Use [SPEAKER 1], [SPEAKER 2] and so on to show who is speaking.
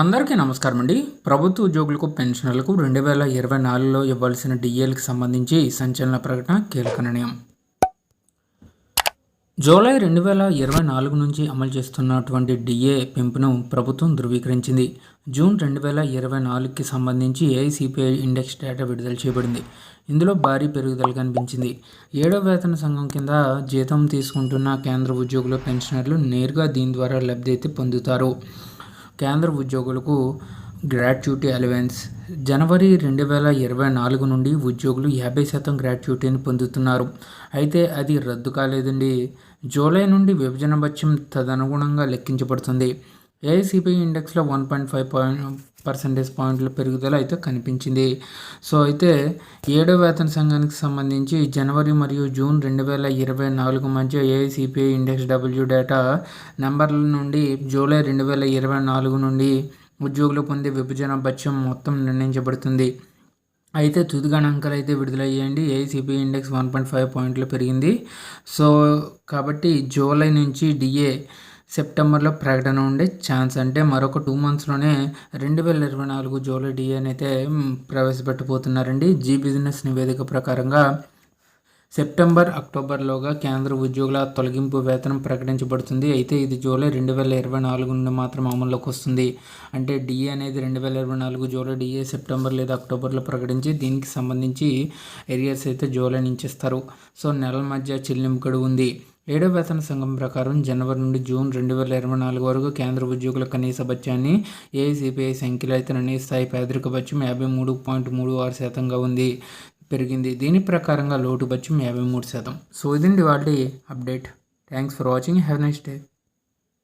[SPEAKER 1] అందరికీ నమస్కారం అండి. ప్రభుత్వ ఉద్యోగులకు పెన్షనర్లకు రెండు వేల ఇరవై నాలుగులో ఇవ్వాల్సిన డిఏలకు సంబంధించి సంచలన ప్రకటన కీలక నిర్ణయం. జూలై రెండు వేల ఇరవై నాలుగు నుంచి అమలు చేస్తున్నటువంటి డిఏ పెంపును ప్రభుత్వం ధృవీకరించింది. జూన్ రెండు వేల ఇరవై నాలుగుకి సంబంధించి ఏఐసిపిఐ ఇండెక్స్ డేటా విడుదల చేయబడింది. ఇందులో భారీ పెరుగుదల కనిపించింది ఏడో వేతన సంఘం కింద జీతం తీసుకుంటున్న కేంద్ర ఉద్యోగుల పెన్షనర్లు నేరుగా దీని ద్వారా లబ్ధి అయితే పొందుతారు. కేంద్ర ఉద్యోగులకు గ్రాట్యుటీ అలవెన్స్. జనవరి రెండు వేల ఇరవై నాలుగు నుండి ఉద్యోగులు యాభై శాతం గ్రాట్యుటీని పొందుతున్నారు. అయితే అది రద్దు కాలేదండి. జూలై నుండి విభజన భత్యం తదనుగుణంగా లెక్కించబడుతుంది. AICP ఇండెక్స్లో one point five point percentage పాయింట్ల పెరుగుదల అయితే కనిపించింది. సో అయితే ఏడో వేతన సంఘానికి సంబంధించి జనవరి మరియు జూన్ రెండు వేల ఇరవై నాలుగు మధ్య ఏఐసిపిఐ ఇండెక్స్ డబ్ల్యూ డేటా నెంబర్ల నుండి జూలై రెండు వేల ఇరవై నాలుగు నుండి ఉద్యోగులు పొందే విభజన భత్యం మొత్తం నిర్ణయించబడుతుంది. అయితే తుది గణాంకాలు అయితే విడుదలయ్యాయండి. AICP index one point five పాయింట్లు పెరిగింది. సో కాబట్టి జూలై నుంచి డిఏ సెప్టెంబర్లో ప్రకటన ఉండే ఛాన్స్ అంటే మరొక టూ మంత్స్లోనే రెండు వేల ఇరవై నాలుగు జూలై డిఏని అయితే ప్రవేశపెట్టబోతున్నారండి. జీ బిజినెస్ నివేదిక ప్రకారంగా సెప్టెంబర్ అక్టోబర్లోగా కేంద్ర ఉద్యోగుల తొలగింపు వేతనం ప్రకటించబడుతుంది. అయితే ఇది జూలై రెండు వేల ఇరవై నాలుగు నుండి మాత్రం అమల్లోకి వస్తుంది. అంటే డిఏ అనేది రెండు వేల ఇరవై నాలుగు జూలై డిఏ సెప్టెంబర్ లేదా అక్టోబర్లో ప్రకటించి దీనికి సంబంధించి ఏరియాస్ అయితే జూలై నుంచి ఇస్తారు. సో నెలల మధ్య చెల్లింపు గడువు ఉంది. ఏడో వేతన సంఘం ప్రకారం జనవరి నుండి జూన్ రెండు వేల ఇరవై నాలుగు వరకు కేంద్ర ఉద్యోగుల కనీస భత్యాన్ని ఏఐసిపిఐ సంఖ్యలో అయితే నిర్ణయిస్తాయి. పేదరిక భత్యం యాభై మూడు పాయింట్ మూడు ఆరు శాతంగా ఉంది. పెరిగింది. దీని ప్రకారంగా లోటు బడ్జెట్ యాభై మూడు శాతం. సో ఇదండి వాళ్ళ update. Thanks for watching have next day